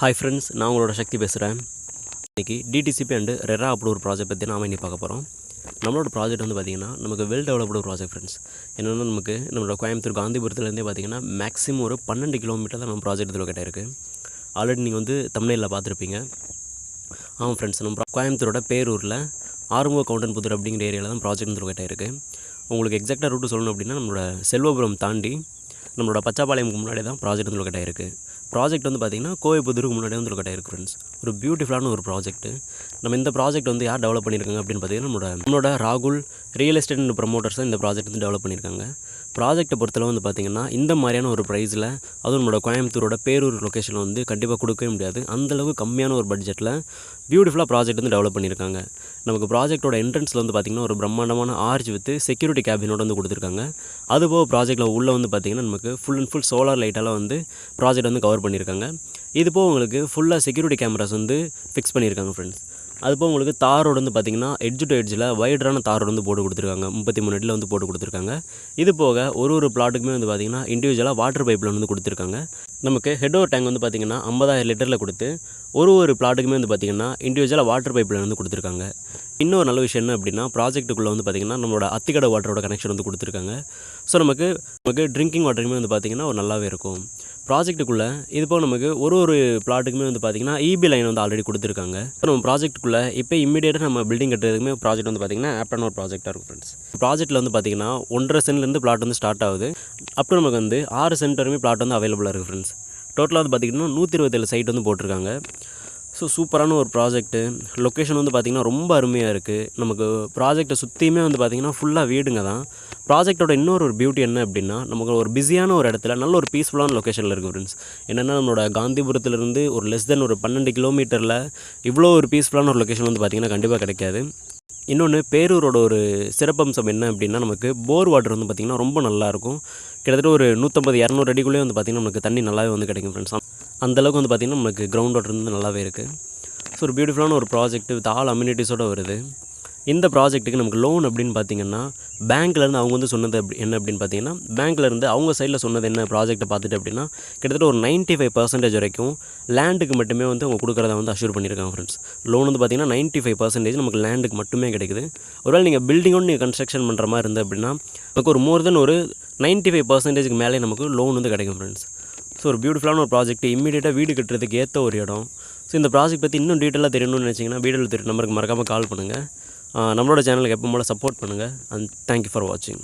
Hi friends நான் உங்களோட சக்தி பேசுகிறேன் இன்றைக்கி டிடிசிபி அண்டு ரெரா அப்படி ஒரு ப்ராஜெக்ட் பற்றி நாம் இன்னைக்கு பார்க்க போகிறோம் நம்மளோட ப்ராஜெக்ட் வந்து பார்த்திங்கன்னா நமக்கு வெல் டெவலப்டு ப்ராஜெக்ட் ஃப்ரெண்ட்ஸ் என்னென்னா நமக்கு நம்மளோட கோயம்புத்தூர் காந்திபுரத்துலேருந்தே பார்த்திங்கன்னா மேக்ஸிமம் ஒரு பன்னெண்டு கிலோமீட்டர் தான் நம்ம ப்ராஜெக்ட் இதில் கிட்ட இருக்குது ஆல்ரெடி நீங்கள் வந்து தமிழில் பார்த்துருப்பீங்க. ஆமாம் ஃப்ரெண்ட்ஸ் நம்ம கோயம்புத்தூரோட பேரூரில் ஆறுமுக கவுண்டன் புதூர் அப்படிங்கிற ஏரியாவில் தான் ப்ராஜெக்ட் வந்து லொக்கேட் இருக்குது உங்களுக்கு எக்ஸாக்டாக ரூட்டு சொல்லணும் அப்படின்னா நம்மளோட செல்வபுரம் தாண்டி நம்மளோட பச்சாப்பாளையமுக்கு முன்னாடி தான் ப்ராஜெக்ட் வந்து லொக்கேட் ஆயிருக்கு ப்ராஜெக்ட் வந்து பார்த்திங்கன்னா கோயம்புத்தூருக்கு முன்னாடி வந்து லொக்கேட் இருக்குது ஃப்ரெண்ட்ஸ் ஒரு பியூட்டிஃபுல்லான ஒரு ப்ராஜெக்ட் நம்ம இந்த ப்ராஜெக்ட் வந்து யார் டெவலப் பண்ணியிருக்காங்க அப்படின்னு பார்த்தீங்கன்னா நம்மளோட நம்மளோட ராகுல் ரியல் எஸ்டேட் அண்ட் ப்ரமோட்டர்ஸ் தான் இந்த ப்ராஜெக்ட் வந்து டெவலப் பண்ணியிருக்காங்க. ப்ராஜெக்ட்டை பொறுத்தளவு வந்து பார்த்திங்கன்னா இந்த மாதிரியான ஒரு ப்ரைஸில் அதுவும் நம்மளோட கோயம்புத்தூரோட பேரூர் லொக்கேஷனில் வந்து கண்டிப்பாக கொடுக்கவே முடியாது. அந்தளவுக்கு கம்மியான ஒரு பட்ஜெட்டில் பியூட்டிஃபுல்லாக ப்ராஜெக்ட் வந்து டெவலப் பண்ணியிருக்காங்க. நமக்கு ப்ராஜெக்ட்டோட என்ட்ரன்ஸில் வந்து பார்த்திங்கன்னா ஒரு பிரம்மாண்டமான ஆர்ச் வித்து செக்யூரிட்டி கேபினோட வந்து கொடுத்துருக்காங்க. அதுபோக ப்ராஜெக்ட்டில் உள்ளே வந்து பார்த்திங்கன்னா நமக்கு ஃபுல் அண்ட் ஃபுல் சோலார் லைட்டால் வந்து ப்ராஜெக்ட் வந்து கவர் பண்ணியிருக்காங்க. இது போக உங்களுக்கு ஃபுல்லாக செக்யூரிட்டி கேமராஸ் வந்து ஃபிக்ஸ் பண்ணியிருக்காங்க ஃப்ரெண்ட்ஸ் அது போக உங்களுக்கு தாரோடு வந்து பார்த்திங்கன்னா எட்ஜ் டு எட்ஜில் வைடரான தாரோடு வந்து போட்டு கொடுத்துருக்காங்க. முப்பத்தி மூணு அடியில் வந்து போட்டு கொடுத்துருக்காங்க. இது போக ஒரு ஒரு பிளாட்டுக்குமே வந்து பார்த்திங்கன்னா இண்டிவிஜுவலாக வாட்டர் பைப்பில் வந்து கொடுத்துருக்காங்க. நமக்கு ஹெட் ஓவர் டேங்க் வந்து பார்த்திங்கன்னா ஐம்பதாயிரம் லிட்டரில் கொடுத்து ஒரு ஒரு பிளாட்டுக்குமே வந்து பார்த்திங்கன்னா இண்டிவிஜுவலாக வாட்டர் பைப்பில் வந்து கொடுத்துருக்காங்க. இன்னொரு நல்ல விஷயம் என்ன அப்படின்னா ப்ராஜெக்ட்டுக்குள்ளே வந்து பார்த்திங்கன்னா நம்மளோட அத்திக்கடை வாட்டரோட கனெக்ஷன் வந்து கொடுத்துருக்காங்க. ஸோ நமக்கு நமக்கு ட்ரிங்கிங் வாட்டருமே வந்து பார்த்திங்கன்னா ஒரு நல்லாவே இருக்கும். ப்ராஜெக்ட்டுக்குள்ளே இது போக நமக்கு ஒரு ஒரு பிளாட்டுக்குமே வந்து பார்த்திங்கன்னா இபி லைன் வந்து ஆல்ரெடி கொடுத்துருக்காங்க. ஸோ நம்ம ப்ராஜெக்ட்டுக்குள்ளே இப்போ இமீடியட்டாக நம்ம பில்டிங் கட்டுறதுக்குமே ப்ராஜெக்ட் வந்து பார்த்திங்கன்னா ஆப்டான ஒரு ப்ராஜெக்டாக இருக்கும் ஃப்ரெண்ட்ஸ் ப்ராஜெக்ட்டில் வந்து பார்த்திங்கன்னா ஒன்றரை சென்ட்லேருந்து பிளாட் வந்து ஸ்டார்ட் ஆகுது. அப்புறம் நமக்கு வந்து ஆறு சென்ட் வரைக்கும் பிளாட் வந்து அவைலபிளாக இருக்குது ஃப்ரெண்ட்ஸ் டோட்டலாக வந்து பார்த்திங்கன்னா நூற்றி இருபத்தேழு சைட் வந்து போட்டிருக்காங்க. ஸோ சூப்பரான ஒரு ப்ராஜெக்ட்டு லொக்கேஷன் வந்து பார்த்திங்கன்னா ரொம்ப அருமையாக இருக்குது நமக்கு ப்ராஜெக்ட்டை சுற்றியுமே வந்து பார்த்திங்கன்னா ஃபுல்லாக வீடுங்க தான். ப்ராஜெக்ட்டோட இன்னொரு ஒரு பியூட்டி என்ன அப்படின்னா நமக்கு ஒரு பிஸியான ஒரு இடத்துல நல்ல ஒரு பீஸ்ஃபுல்லான லொக்கேஷனில் இருக்குது ஃப்ரெண்ட்ஸ் என்னென்னா நம்மளோட காந்திபுரத்துலேருந்து ஒரு லெஸ் தென் ஒரு பன்னெண்டு கிலோமீட்டரில் இவ்வளோ ஒரு பீஸ்ஃபுல்லான ஒரு லொக்கேஷன் வந்து பார்த்திங்கன்னா கண்டிப்பாக கிடைக்காது. இன்னொன்று பேரூரோட ஒரு சிறப்பம்சம் என்ன அப்படின்னா நமக்கு போர் வாட்டர் வந்து பார்த்திங்கன்னா ரொம்ப நல்லாயிருக்கும் கிட்டத்தட்ட ஒரு நூற்றம்பது இரநூறு அடிக்குள்ளேயே வந்து பார்த்திங்கன்னா நமக்கு தண்ணி நல்லாவே வந்து கிடைக்கும் ஃப்ரெண்ட்ஸ் அந்தளவுக்கு வந்து பார்த்திங்கன்னா நமக்கு கிரவுண்ட் வாட்டர் வந்து நல்லாவே இருக்குது ஸோ ஒரு பியூட்டிஃபுல்லான ஒரு ப்ராஜெக்ட் வித் ஆல் அம்யூனிட்டிஸோடு வருது. இந்த ப்ராஜெக்ட்டுக்கு நமக்கு லோன் அப்படின்னு பார்த்தீங்கன்னா பேங்க்லேருந்து அவங்க வந்து சொன்னது அப்படி என்ன அப்படின்னு பார்த்தீங்கன்னா பேங்க்லேருந்து அவங்க சைடில் சொன்னது என்ன ப்ராஜெக்ட்டை பார்த்துட்டு அப்படின்னா கிட்டத்தட்ட ஒரு 95% ஃபைவ் பர்சன்டேஜ் வரைக்கும் லேண்டுக்கு மட்டுமே வந்து அவங்க கொடுக்குறத வந்து அஷ்யூர் பண்ணியிருக்காங்க ஃப்ரெண்ட்ஸ் லோன் வந்து பார்த்தீங்கன்னா 95% ஃபைவ் பர்சன்டேஜ் நமக்கு லேண்டுக்கு மட்டுமே கிடைக்குது. ஒருவேளை நீங்கள் பில்டிங்கோடு நீங்கள் கன்ஸ்ட்ரக்ஷன் பண்ணுற மாதிரி இருந்து அப்படின்னா நமக்கு ஒரு மோர் தென் ஒரு 95% ஃபைவ் பர்சன்டேஜ்க்கு மேலே நமக்கு லோன் வந்து கிடைக்கும் ஃப்ரெண்ட்ஸ் ஸோ ஒரு பியூட்டிஃபுல்லான ஒரு ப்ராஜெக்ட் இம்மீடியட்டாக வீடு கட்டுறதுக்கு ஏற்ற ஒரு இடம். ஸோ இந்த ப்ராஜெக்ட் பற்றி இன்னும் டீட்டெயிலாக தெரியணும்னு நினச்சிங்கன்னா வீடியோவில் தெரியும் நம்பருக்கு மறக்காமல் கால் பண்ணுங்கள் நம்மளோட சேனலுக்கு எப்போ போல் சப்போர்ட் பண்ணுங்கள் அண்ட் தேங்க்யூ ஃபார் வாட்சிங்